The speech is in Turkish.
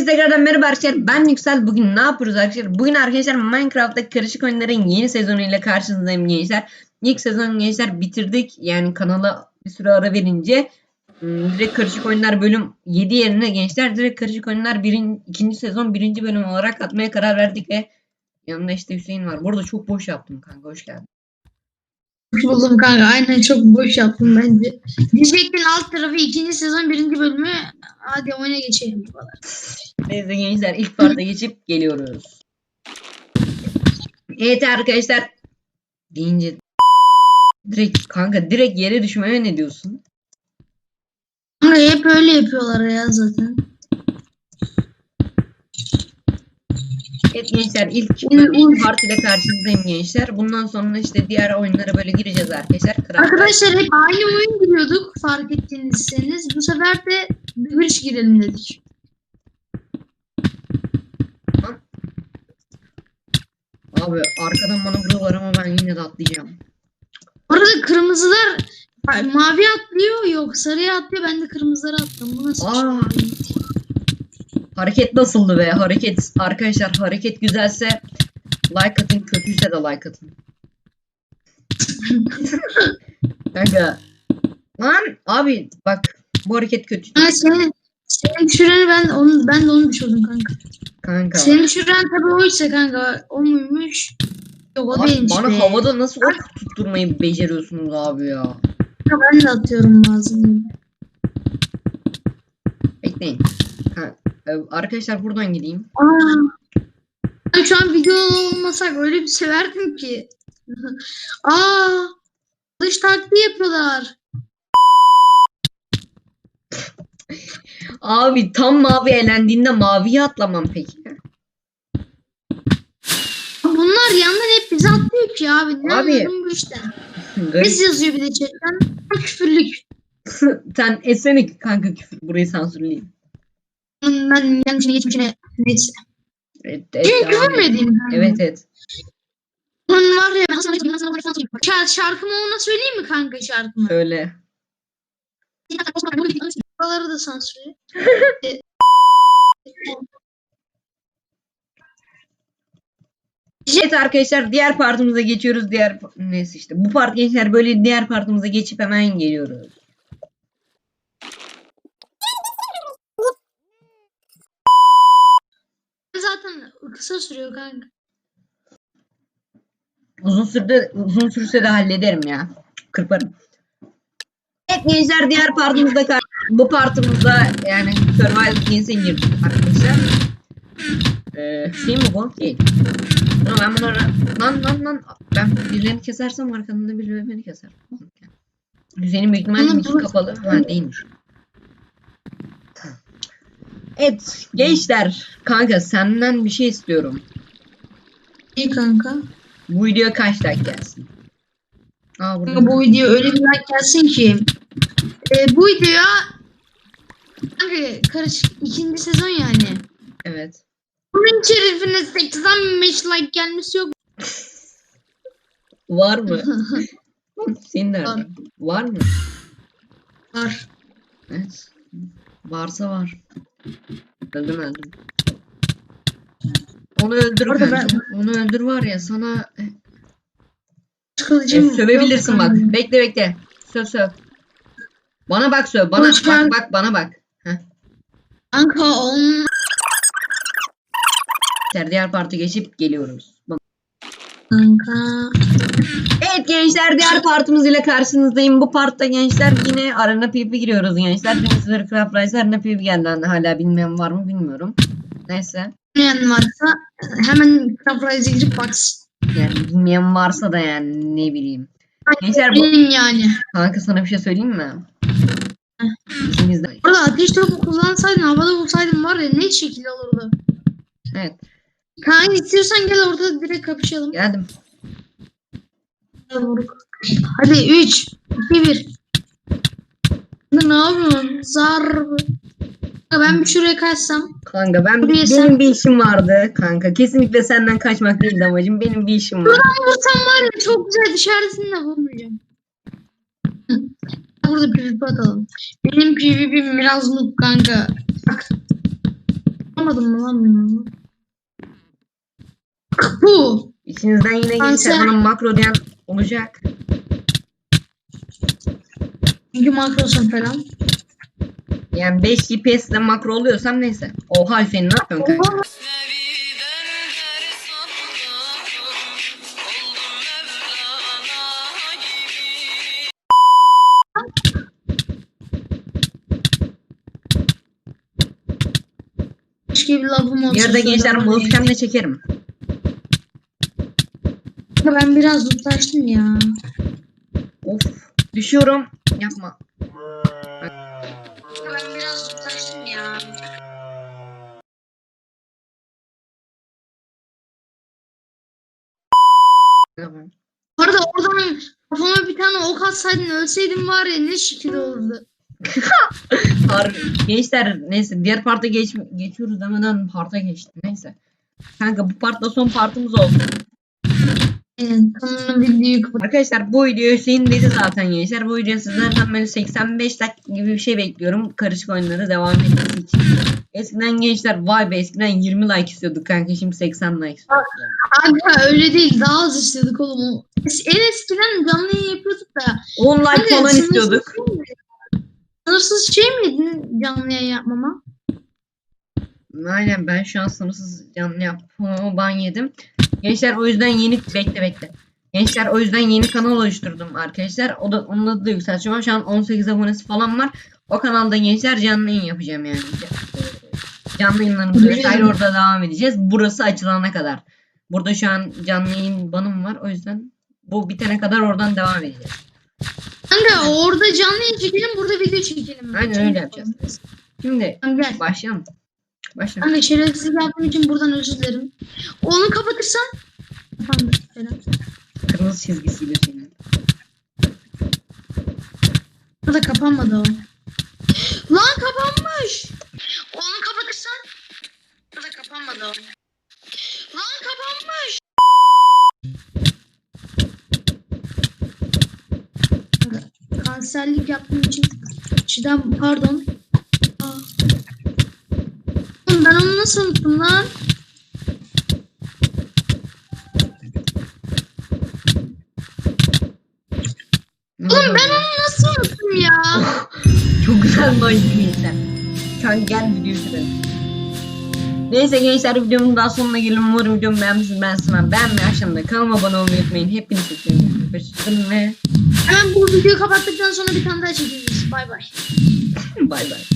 Herkese tekrardan merhaba arkadaşlar. Ben Yüksel. Bugün ne yapıyoruz arkadaşlar? Bugün arkadaşlar Minecraft'ta karışık oyunların yeni sezonuyla karşınızdayım gençler. İlk sezon gençler bitirdik. Yani kanala bir süre ara verince ım, direkt karışık oyunlar bölüm 7 yerine gençler direkt karışık oyunlar birin, ikinci sezon birinci bölüm olarak atmaya karar verdik ve yanımda işte Hüseyin var. Burada çok boş yaptım kanka. Hoş geldin. Buldum kanka. Aynen çok boş yaptım bence. Diyecektin alt tarafı ikinci sezon birinci bölümü. Hadi oyuna geçelim bu kadar. Neyse gençler ilk parta geçip geliyoruz. Evet arkadaşlar. Deyince direkt kanka direkt yere düşmeye ne diyorsun? Kanka hep öyle yapıyorlar ya zaten. Evet gençler ilk ilk partide karşınızdayım gençler. Bundan sonra işte diğer oyunlara böyle gireceğiz arkadaşlar. Kral- Arkadaşlar hep aynı oyun giriyorduk fark ettiyseniz. Bu sefer de bir girelim dedik. Abi arkadan bana vuruyorlar ama ben yine de atlayacağım. Orada kırmızılar mavi atlıyor yok sarıya atlıyor ben de kırmızılara attım. Bu nasıl? Aa. Hareket nasıldı be? Hareket arkadaşlar hareket güzelse like atın, kötüyse de like atın. Kanka. Lan abi bak bu hareket kötü Ha, seni, seni düşüreni ben onu ben de onu düşürdüm kanka. kanka. Seni düşüren tabii oysa kanka. O muymuş? Yok o Abi değilmiş bana be. havada nasıl ok tutturmayı beceriyorsunuz abi ya? Ben de atıyorum bazen. Bekleyin. Ha, e, arkadaşlar buradan gideyim. Aa. Ben şu an video olmasak öyle bir severdim ki. Aa. Dış taktiği yapıyorlar. Abi tam mavi elendiğinde maviye atlamam peki. Bunlar yandan hep bize atlıyor ki abi. Ne Abi. anladım bu işten. Biz yazıyor bir de chatten. Küfürlük. Sen etsene kanka küfür. Burayı sansürleyeyim. Ben yanlışını geçmişine. Neyse. Evet, evet, Çünkü devam küfür et. edeyim? Evet evet. Bunun var ya. Ben sana ben sana Şar- Şarkımı ona söyleyeyim mi kanka şarkımı? Şöyle. Buraları da sansürlüyor. Evet arkadaşlar diğer partımıza geçiyoruz. Diğer neyse işte bu part gençler böyle diğer partımıza geçip hemen geliyoruz. Zaten kısa sürüyor kanka. Uzun sürede uzun sürse de hallederim ya. Kırparım. Evet gençler diğer partımızda kar- bu partımızda yani Survival Games'e girdik arkadaşlar. Ee, şey mi bu? Değil. Ama ben bunları lan lan lan ben birilerini kesersem arkamda biri beni keser. Hüseyin'in büyük ihtimalle bu- kapalı. Ha değilmiş. Evet gençler kanka senden bir şey istiyorum. İyi kanka. Bu video kaç like gelsin? Aa burada. Bu video öyle bir like gelsin ki. E, bu videoya kanka karışık ikinci sezon yani. Evet. Bunun şerefine 85 like gelmesi yok. Var mı? Senin nerede? Var. Var mı? Var. Evet. Varsa var. Öldüm öldüm. Onu öldür Orada kanka. Onu öldür var ya sana e, Kılıcım sövebilirsin yok bak. Bekle bekle. Söv söv. Bana bak söv. Bana Kılıç bak var. bak bana bak. Kanka on... Diğer parti geçip geliyoruz. Kanka. Evet gençler diğer partimiz ile karşınızdayım. Bu partta gençler yine arena PvP giriyoruz gençler. Denizleri Craft Rise arena PvP geldi. Hani Hala bilmeyen var mı bilmiyorum. Neyse. Bilmeyen varsa hemen Surprise'e girip baksın. Yani bilmeyen varsa da yani ne bileyim. Gençler bu yani. kanka sana bir şey söyleyeyim mi? İkimiz de. Ateş topu kullansaydın havada vursaydın var ya ne şekil olurdu. Evet Kanka istiyorsan gel orada direkt kapışalım. geldim. Hadi 3, 2, 1. Ne yapıyorsun? Zar. Ben bir şuraya kaçsam. Kanka ben Buraya benim sen- bir işim vardı kanka. Kesinlikle senden kaçmak değildi amacım. Benim bir işim var. Vursam var ya çok güzel dışarısını da vurmayacağım. Burada PvP atalım. Benim PvP'm biraz noob kanka. Bak. Yapamadım mı lan bunu? Bu. İçinizden yine gençler bana makro diyen olacak. Çünkü makrosun falan. Yani 5 GPS ile makro oluyorsam neyse. Oha Alfe'nin ne yapıyorsun kanka? Oha. Keşke bir lafım olsa. Bir arada gençler multicam'le çekerim. Ben biraz uzaklaştım ya. Of. Düşüyorum. Yapma. Ben biraz uzaklaştım ya. Tamam. Bu arada oradan kafama bir tane ok atsaydın ölseydim var ya ne şekil olurdu. Gençler neyse diğer parta geç, geçiyoruz demeden parta geçtim. Neyse. Kanka bu partta son partımız oldu. Arkadaşlar bu video Hüseyin dedi zaten gençler. Bu video sizlerden böyle 85 dakika gibi bir şey bekliyorum. Karışık oyunlara devam etmesi için. Eskiden gençler vay be eskiden 20 like istiyorduk kanka şimdi 80 like istiyoruz. Aga öyle değil daha az istiyorduk oğlum. En eskiden canlı yayın yapıyorduk da. 10 like Kanka, falan istiyorduk. miydi? Sınırsız şey miydin canlı yayın yapmama? Aynen ben şu an sınırsız canlı yapmama ban yedim. Gençler o yüzden yeni bekle bekle. Gençler o yüzden yeni kanal oluşturdum arkadaşlar. O da onun adı da yükselteceğim. Şu an 18 abonesi falan var. O kanalda gençler canlı yayın yapacağım yani. Canlı yayınlarımız vesaire orada devam edeceğiz. Burası açılana kadar. Burada şu an canlı yayın banım var. O yüzden bu bitene kadar oradan devam edeceğiz. Kanka orada canlı yayın çekelim burada video çekelim. Aynen öyle yapacağız. Şimdi Tamam gel. başlayalım. Başlayalım. Kanka şerefsizlik yaptığım için buradan özür dilerim. Onu kapatırsan. Falan. Kırmızı çizgisiyle senin. Burada kapanmadı o. Lan kapanmış. Onu kapatırsan. Burada kapanmadı o. Lan kapanmış. Kanserlik yaptığım için Çiğdem pardon. Aa. Oğlum ben onu nasıl unuttum lan? Oğlum ben onu nasıl unuttum ya? Çok güzel bir oyun gençler. Şu an gel videoyu bitirelim. Neyse gençler videomun daha sonuna gelelim. Umarım videomu beğenmişsiniz. Ben Sinan. Beğenmeyi akşamda kanalıma abone olmayı unutmayın. Hepinizi seviyorum. Hoşçakalın ve Hemen bu videoyu kapattıktan sonra bir tane daha çekeceğiz. Bay bay. bay bay.